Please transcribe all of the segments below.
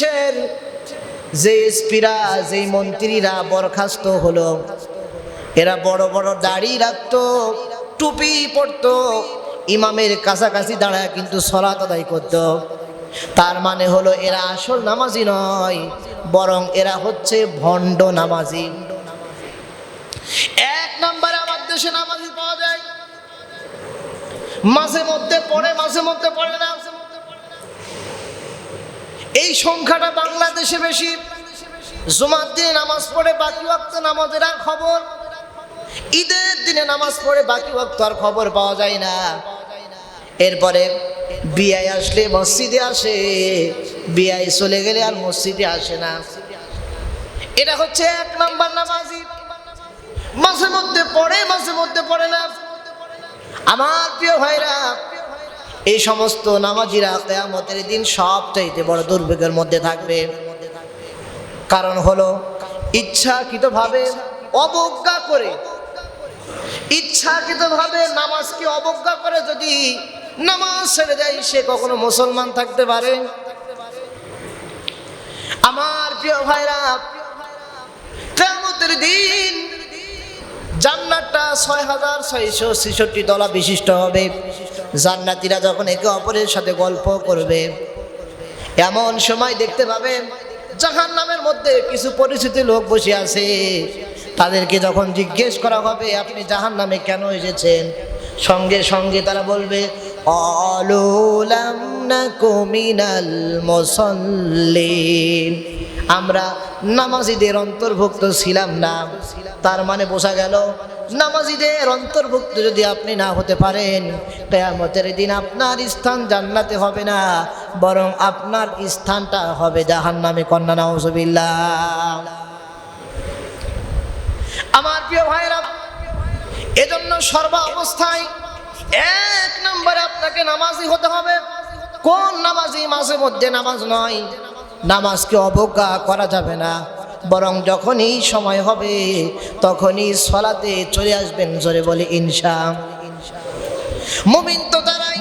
দেশের যে এসপিরা যে মন্ত্রীরা বরখাস্ত হলো, এরা বড় বড় দাড়ি রাখতো, টুপি পরতো, ইমামের কাছাকাছি দাঁড়ায় কিন্তু সলাত আদায় করতো। তার মানে হলো এরা আসল নামাজি নয়, বরং এরা হচ্ছে ভণ্ড নামাজি। এক নম্বরে আমার দেশে নামাজি পাওয়া যায়। মাঝে মধ্যে পড়ে, মাঝে মধ্যে পড়ে না। এই সংখ্যাটা বাংলাদেশে বেশি। জুমার দিনে নামাজ পড়ে বাকি ওয়াক্ত নামাজের আর খবর? ঈদের দিনে নামাজ পড়ে বাকি ওয়াক্ত আর খবর পাওয়া যায় না। এরপরে বিয়ায় আসলে মসজিদে আসে। বিয়ায় চলে গেলে আর মসজিদে আসে না। এটা হচ্ছে এক নাম্বার নামাজি। মাঝে মধ্যে পড়ে, মাঝে মধ্যে পড়ে না। আমার প্রিয় ভাইরা এই সমস্ত নামাজিরা কেয়ামতের দিন সব চাইতে বড় দুর্ভোগের মধ্যে থাকবে। কারণ হলো, ইচ্ছাকৃতভাবে অবজ্ঞা করে, ইচ্ছাকৃতভাবে নামাজকে অবজ্ঞা করে যদি নামাজ ছেড়ে যায় সে কখনো মুসলমান থাকতে পারে? আমার প্রিয় ভাইরা, কেয়ামতের দিন জান্নাতটা ছয় হাজার ছয়শো ছেষট্টি তলা বিশিষ্ট হবে। জান্নাতিরা যখন একে অপরের সাথে গল্প করবে, এমন সময় দেখতে পাবেন জাহান নামের মধ্যে কিছু পরিচিত লোক বসে আছে। তাদেরকে যখন জিজ্ঞেস করা হবে, আপনি জাহান নামে কেন এসেছেন? সঙ্গে সঙ্গে তারা বলবে অলুলাম না কমিনাল মুসল্লিন আমরা নামাজিদের অন্তর্ভুক্ত ছিলাম না। তার মানে বোঝা গেল, নামাজিদের অন্তর্ভুক্ত যদি আপনি না হতে পারেন, কেয়ামতের দিন আপনার স্থান জান্নাতে হবে না, বরং আপনার স্থানটা হবে জাহান নামে কন্যা নজবিল্লা আমার প্রিয় ভাইরা এজন্য সর্ব অবস্থায় এক নম্বরে আপনাকে নামাজি হতে হবে। কোন নামাজি মাঝে মধ্যে নামাজ নয়? নামাজকে অবজ্ঞা করা যাবে না। বরং যখনই সময় হবে, তখনই সলাতে চলে আসবেন, জোরে বলে ইনসা মুমিন তো তারাই।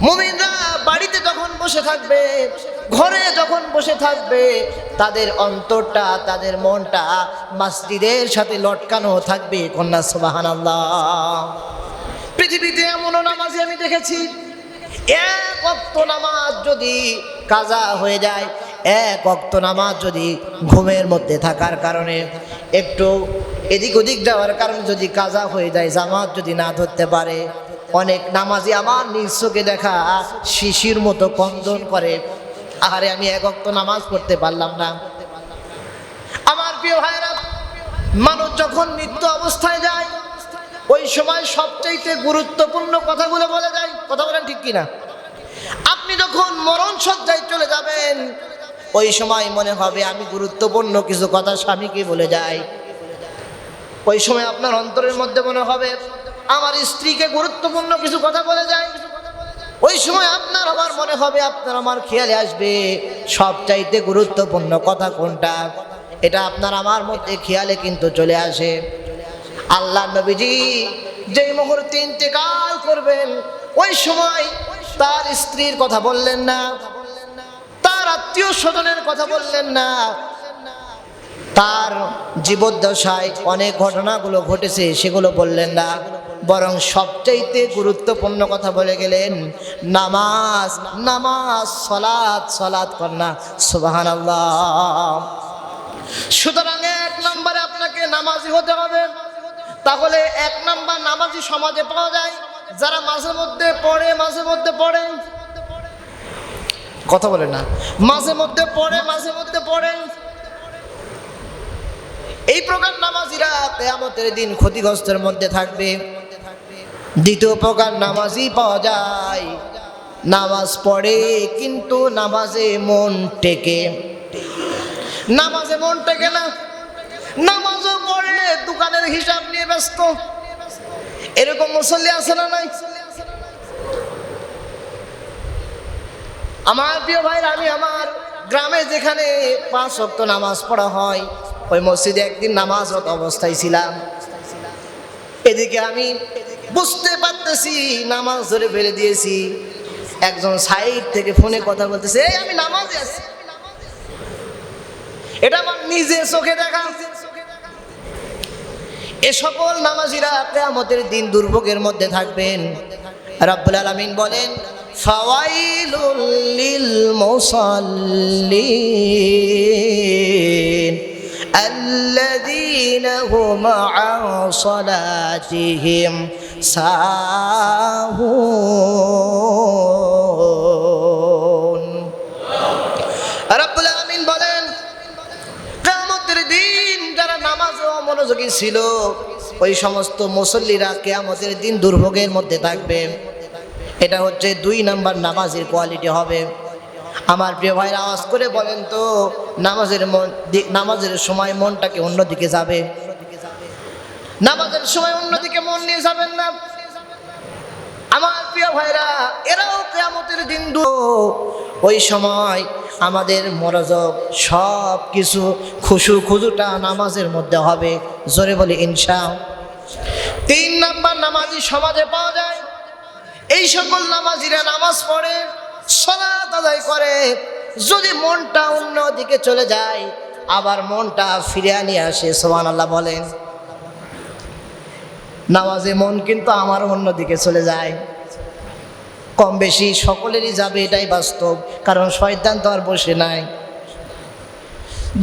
মুমিনরা বাড়িতে যখন বসে থাকবে, ঘরে যখন বসে থাকবে, তাদের অন্তরটা, তাদের মনটা মাসজিদের সাথে লটকানো থাকবে, কন্যা সুবাহান পৃথিবীতে এমনও নামাজি আমি দেখেছি। এক অক্ত নামাজ যদি কাজা হয়ে যায়, এক অক্ত নামাজ যদি ঘুমের মধ্যে থাকার কারণে, একটু এদিক ওদিক যাওয়ার কারণে যদি কাজা হয়ে যায়, জামাত যদি না ধরতে পারে, অনেক নামাজি আমার নিজ চোখে দেখা শিশির মতো কন্দন করে, আহারে আমি এক অক্ত নামাজ পড়তে পারলাম না। আমার প্রিয় ভাইরা মানুষ যখন মৃত্যু অবস্থায় যায় ওই সময় সবচাইতে গুরুত্বপূর্ণ কথাগুলো বলে যায় কথা বলেন ঠিক কিনা? আপনি যখন মরণ সজ্জায় চলে যাবেন, ওই সময় মনে হবে আমি গুরুত্বপূর্ণ কিছু কথা স্বামীকে বলে যাই। ওই সময় আপনার অন্তরের মধ্যে মনে হবে আমার স্ত্রীকে গুরুত্বপূর্ণ কিছু কথা বলে যায় ওই সময় আপনার আমার মনে হবে আপনার আমার খেয়ালে আসবে সবচাইতে গুরুত্বপূর্ণ কথা কোনটা। এটা আপনার আমার মধ্যে খেয়ালে কিন্তু চলে আসে। আল্লাহ নবীজি যেই মুহূর্তে ইন্তেকাল করবেন, ওই সময় তার স্ত্রীর কথা বললেন না, তার আত্মীয় স্বজনের কথা বললেন না। তার জীবদ্দশায় অনেক ঘটনাগুলো ঘটেছে, সেগুলো বললেন না। বরং সবচাইতে গুরুত্বপূর্ণ কথা বলে গেলেন, নামাজ নামাজ সলাদ সলাদ কন্যা সুবাহান আল্লাহ সুতরাং এক নম্বরে আপনাকে নামাজি হতে হবে। তাহলে এক নাম্বার নামাজি সমাজে পাওয়া যায়, যারা মাঝে মধ্যে পড়ে, মাঝে মধ্যে পড়ে। কথা বলে না। মাঝে মধ্যে পড়ে, মাঝে মধ্যে পড়ে। এই প্রকার নামাজিরা কেয়ামতের দিন ক্ষতিগ্রস্তের মধ্যে থাকবে। দ্বিতীয় প্রকার নামাজই পাওয়া যায়। নামাজ পড়ে, কিন্তু নামাজে মন টেকে। নামাজে মন টেকে না। নামাজও পড়ে। ব্যস্ত? এরকম মুসল্লি আছে না নাই? আমার প্রিয় ভাই আমি আমার গ্রামে যেখানে পাঁচ অক্ত নামাজ পড়া হয়, ওই মসজিদে একদিন নামাজরত অবস্থায় ছিলাম। এদিকে আমি বুঝতে পারতেছি, নামাজ ধরে ফেলে দিয়েছি। একজন সাইড থেকে ফোনে কথা বলতেছে, এই, আমি নামাজে আছি। এটা আমার নিজের চোখে দেখা। এ সকল নামাজিরা কেয়ামতের দিন দুর্ভোগের মধ্যে থাকবেন রাব্বুল আলামিন বলেন ফাওয়াইলুল লিল মুসাল্লিন الذين هم عن صلاتهم ساهون মনোযোগী ছিল। ওই সমস্ত মুসল্লিরা কেয়ামতের দিন দুর্ভোগের মধ্যে থাকবে। এটা হচ্ছে দুই নাম্বার নামাজের কোয়ালিটি হবে। আমার প্রিয় ভাইয়ের আওয়াজ করে বলেন তো, নামাজের নামাজের সময় মনটাকে অন্যদিকে যাবে? নামাজের সময় অন্যদিকে মন নিয়ে যাবেন না। আমার প্রিয় ভাইরা, এরাও কেয়ামতের দিন দু- ওই সময় আমাদের মনোযোগ সব কিছু খুশু খুজুটা নামাজের মধ্যে হবে। জোরে বলি ইনশা তিন নাম্বার নামাজি সমাজে পাওয়া যায়। এই সকল নামাজিরা নামাজ পড়ে, সলাত আদায় করে। যদি মনটা অন্য দিকে চলে যায়, আবার মনটা ফিরে নিয়ে আসে সোহান আল্লাহ বলেন। নামাজে মন কিন্তু আমার অন্যদিকে চলে যায়। কম বেশি সকলেরই যাবে, এটাই বাস্তব। কারণ শয়তান তো আর বসে নাই।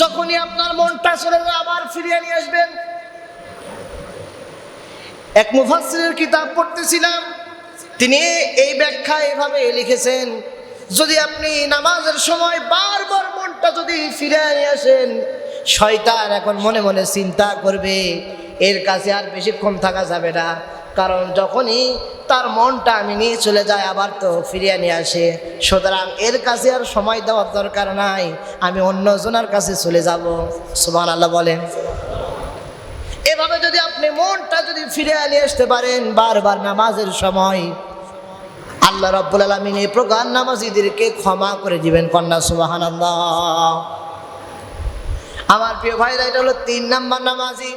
যখনই আপনার মনটা চলে যাবে আবার ফিরিয়ে নিয়ে আসবেন। এক মুফাসসিরের কিতাব পড়তেছিলাম, তিনি এই ব্যাখ্যা এভাবে লিখেছেন, যদি আপনি নামাজের সময় বারবার মনটা যদি ফিরে নিয়ে আসেন, শয়তান এখন মনে মনে চিন্তা করবে, এর কাছে আর বেশিক্ষণ থাকা যাবে না। কারণ যখনই তার মনটা আমি নিয়ে চলে যায় আবার তো ফিরিয়ে নিয়ে আসে। সুতরাং এর কাছে আর সময় দেওয়ার দরকার নাই, আমি অন্যজনের কাছে চলে যাব। সুবান আল্লাহ বলেন। এভাবে যদি আপনি মনটা যদি ফিরে নিয়ে আসতে পারেন, বারবার নামাজের সময়, আল্লাহ রব্বুল আলমিন এই প্রকার নামাজিদেরকে ক্ষমা করে দিবেন কন্যা সুবাহান আমার প্রিয় ভাইরা, এটা হলো তিন নাম্বার নামাজি।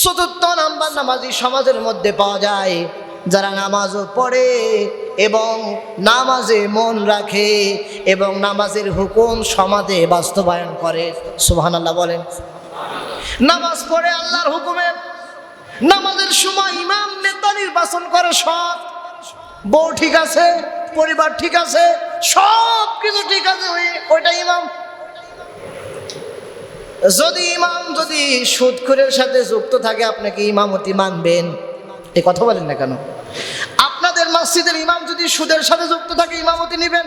চতুর্থ নাম্বার নামাজি সমাজের মধ্যে পাওয়া যায়, যারা নামাজও পড়ে এবং নামাজে মন রাখে এবং নামাজের হুকুম সমাজে বাস্তবায়ন করে। সুহান আল্লাহ বলেন। নামাজ পড়ে আল্লাহর হুকুমে, নামাজের সময় ইমাম, নেতা নির্বাচন করে সব। বউ ঠিক আছে, পরিবার ঠিক আছে সব কিছু ঠিক আছে, ওই- ওইটা ইমাম যদি ইমাম যদি সুদখুরের সাথে যুক্ত থাকে আপনাকে ইমামতি মানবেন? এ কথা বলেন না কেন? আপনাদের মসজিদের ইমাম যদি সুদের সাথে যুক্ত থাকে, ইমামতি নেবেন?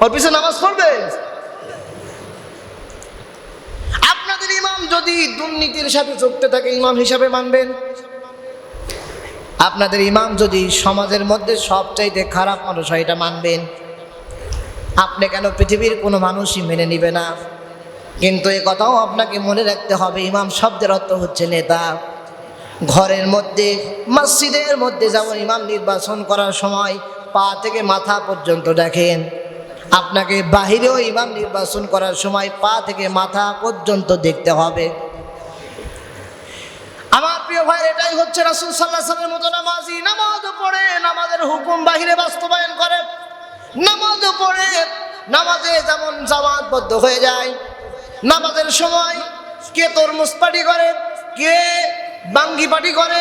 ওর পিছনে নামাজ পড়বেন আপনাদের ইমাম যদি দুর্নীতির সাথে যুক্ত থাকে, ইমাম হিসাবে মানবেন? আপনাদের ইমাম যদি সমাজের মধ্যে সবচাইতে খারাপ মানুষ হয়, এটা মানবেন? আপনি কেন পৃথিবীর কোনো মানুষই মেনে নিবে না? কিন্তু এ কথাও আপনাকে মনে রাখতে হবে, ইমাম শব্দের অর্থ হচ্ছে নেতা। ঘরের মধ্যে, মসজিদের মধ্যে যেমন ইমাম নির্বাচন করার সময় পা থেকে মাথা পর্যন্ত দেখেন, আপনাকে বাহিরেও ইমাম নির্বাচন করার সময় পা থেকে মাথা পর্যন্ত দেখতে হবে। আমার প্রিয় ভাই এটাই হচ্ছে রাসুল সাল্লাহ সাল্লামের মতো নামাজি, নামাজও পড়ে, নামাজের হুকুম বাহিরে বাস্তবায়ন করে। নামাজও পড়ে, নামাজে যেমন জামাতবদ্ধ হয়ে যায় নামাজের সময় কে তরমুজ পার্টি করে, কে বাঙ্গি পার্টি করে,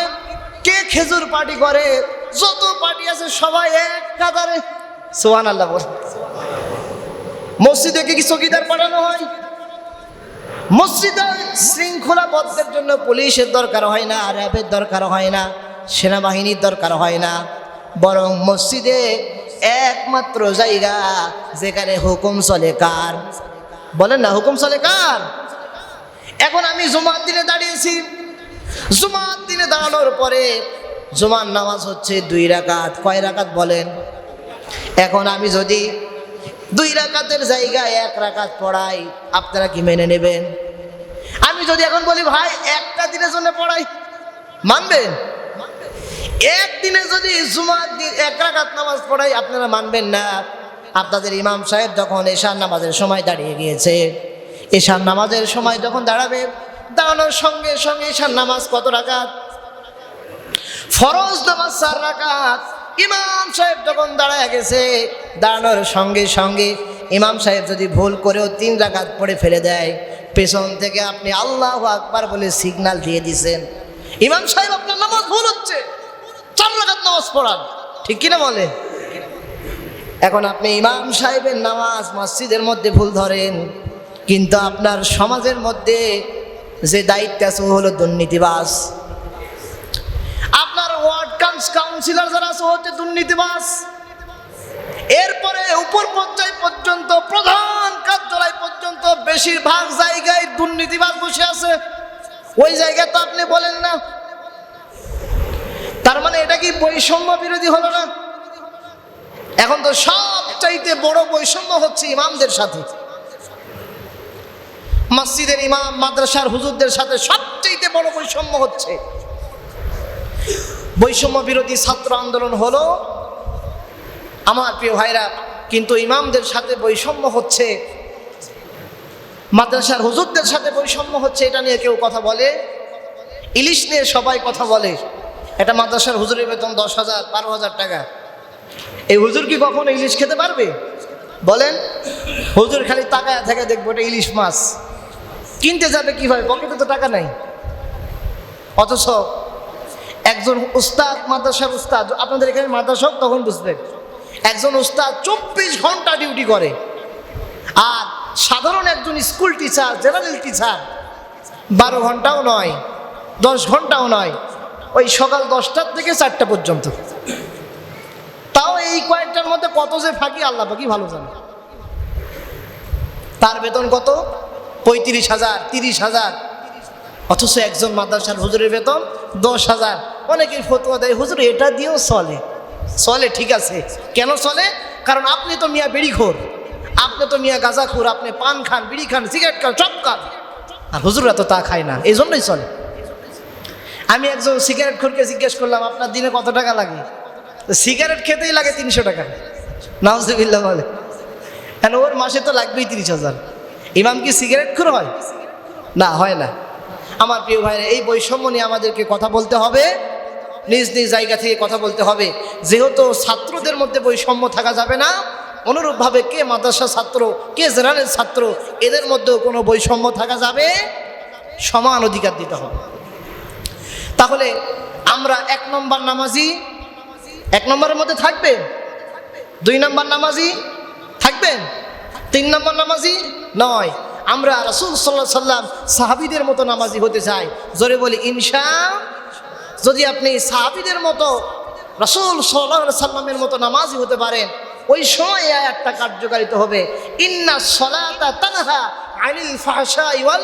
কে খেজুর পার্টি করে, যত পার্টি আছে সবাই এক কাতারে। সোহান আল্লাহ বলে। মসজিদে কি চকিদার পাঠানো হয়? মসজিদে শৃঙ্খলাবদ্ধের জন্য পুলিশের দরকার হয় না র্যাবের দরকার হয় না, সেনাবাহিনীর দরকার হয় না। বরং মসজিদে একমাত্র জায়গা যেখানে হুকুম চলে কার? বলেন না, হুকুম চলে কার? এখন আমি জুমার দিনে দাঁড়িয়েছি। জুমার দিনে দাঁড়ানোর পরে জুমার নামাজ হচ্ছে দুই রাকাত। কয় রাকাত বলেন? এখন আমি যদি দুই রাকাতের জায়গায় এক রাকাত পড়াই, আপনারা কি মেনে নেবেন? আমি যদি এখন বলি, ভাই, একটা দিনের জন্য পড়াই। মানবেন? একদিনে যদি জুমার দিন এক রাকাত নামাজ পড়াই, আপনারা মানবেন না। আপনাদের ইমাম সাহেব যখন এশার নামাজের সময় দাঁড়িয়ে গিয়েছে, এশার নামাজের সময় যখন দাঁড়াবে, দাঁড়ানোর সঙ্গে সঙ্গে এশার নামাজ কত রাকাত? ফরজ নামাজ চার রাকাত। ইমাম সাহেব যখন দাঁড়ায় গেছে, দাঁড়ানোর সঙ্গে সঙ্গে ইমাম সাহেব যদি ভুল করেও তিন রাকাত পড়ে ফেলে দেয়, পেছন থেকে আপনি আল্লাহ আকবার বলে সিগন্যাল দিয়ে দিছেন। ইমাম সাহেব, আপনার নামাজ ভুল হচ্ছে। চার রাকাত নামাজ পড়ান। ঠিক কিনা বলে? এখন আপনি ইমাম সাহেবের নামাজ মসজিদের মধ্যে ভুল ধরেন, কিন্তু আপনার সমাজের মধ্যে যে দায়িত্ব আছে হলো দুর্নীতিবাস আপনার ওয়ার্ড কাউন্সিলর যারা আছে হচ্ছে দুর্নীতিবাস এরপরে উপর পর্যায় পর্যন্ত, প্রধান কার্যালয় পর্যন্ত বেশিরভাগ জায়গায় দুর্নীতিবাস বসে আছে। ওই জায়গায় তো আপনি বলেন না। তার মানে এটা কি বৈষম্য বিরোধী হলো না? এখন তো সব চাইতে বড় বৈষম্য হচ্ছে ইমামদের সাথে। মসজিদের ইমাম, মাদ্রাসার হুজুরদের সাথে সবচাইতে বড় বৈষম্য হচ্ছে। বৈষম্য বিরোধী ছাত্র আন্দোলন হলো, আমার প্রিয় ভাইরা, কিন্তু ইমামদের সাথে বৈষম্য হচ্ছে, মাদ্রাসার হুজুরদের সাথে বৈষম্য হচ্ছে, এটা নিয়ে কেউ কথা বলে, ইলিশ নিয়ে সবাই কথা বলে। এটা মাদ্রাসার হুজুরের বেতন দশ হাজার, বারো হাজার টাকা। এই হুজুর কি কখনো ইলিশ খেতে পারবে? বলেন। হুজুর খালি তাকায় থেকে দেখব এটা ইলিশ মাছ। কিনতে যাবে কীভাবে? পকেটে তো টাকা নাই। অথচ একজন উস্তাদ, মাদ্রাসার উস্তাদ, আপনাদের এখানে মাদ্রাসা তখন বুঝবেন। একজন উস্তাদ চব্বিশ ঘণ্টা ডিউটি করে। আর সাধারণ একজন স্কুল টিচার, জেনারেল টিচার, বারো ঘন্টাও নয়, দশ ঘন্টাও নয়, ওই সকাল দশটার থেকে চারটা পর্যন্ত তাও এই কয়েকটার মধ্যে কত যে ফাঁকি, আল্লাহ পাকি ভালো জানে। তার বেতন কত? পঁয়ত্রিশ হাজার, তিরিশ হাজার। অথচ একজন মাদ্রাসার হুজুরের বেতন দশ হাজার। অনেকেই ফতুয়া দেয়, হুজুর, এটা দিয়েও চলে। চলে, ঠিক আছে। কেন চলে? কারণ আপনি তো মিয়া বিড়িখোর। আপনি তো মিয়া গাঁজা গাঁজাখোর, আপনি পান খান, বিড়ি খান, সিগারেট খান, সব খান। আর হুজুররা তো তা খায় না এই জন্যই চলে। আমি একজন সিগারেট খোরকে জিজ্ঞেস করলাম, আপনার দিনে কত টাকা লাগে? সিগারেট খেতেই লাগে তিনশো টাকা। নাউজবিল্লা বলে। কেন, ওর মাসে তো লাগবেই তিরিশ হাজার। ইমাম কি সিগারেট খোর হয়? না হয় না। আমার প্রিয় ভাইরা, এই বৈষম্য নিয়ে আমাদেরকে কথা বলতে হবে। নিজ নিজ জায়গা থেকে কথা বলতে হবে। যেহেতু ছাত্রদের মধ্যে বৈষম্য থাকা যাবে না, অনুরূপভাবে কে মাদ্রাসা ছাত্র, কে জেনারেল ছাত্র, এদের মধ্যেও কোনো বৈষম্য থাকা যাবে? সমান অধিকার দিতে হবে। তাহলে আমরা এক নম্বর নামাজি, এক নম্বরের মধ্যে থাকবে? দুই নম্বর নামাজি থাকবেন? তিন নম্বর নামাজি নয়। আমরা রাসুল সাল্লাহ সাল্লাম সাহাবিদের মতো নামাজি হতে চাই। জোরে বলি, ইনশা যদি আপনি সাহাবিদের মতো, রাসুল সাল্লাহ সাল্লামের মতো নামাজি হতে পারেন, ওই সময় এই আয়াতটা কার্যকারিত হবে। ইন্না সলাতা তানহা আনিল ফাহশা ইওয়াল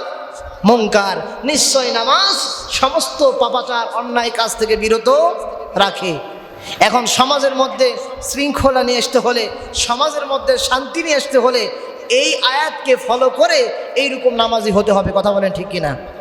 মঙ্কার নিশ্চয় নামাজ সমস্ত পাপাচার, অন্যায় কাজ থেকে বিরত রাখে। এখন সমাজের মধ্যে শৃঙ্খলা নিয়ে আসতে হলে, সমাজের মধ্যে শান্তি নিয়ে আসতে হলে এই আয়াতকে ফলো করে এইরকম নামাজি হতে হবে, কথা বলেন ঠিক কিনা?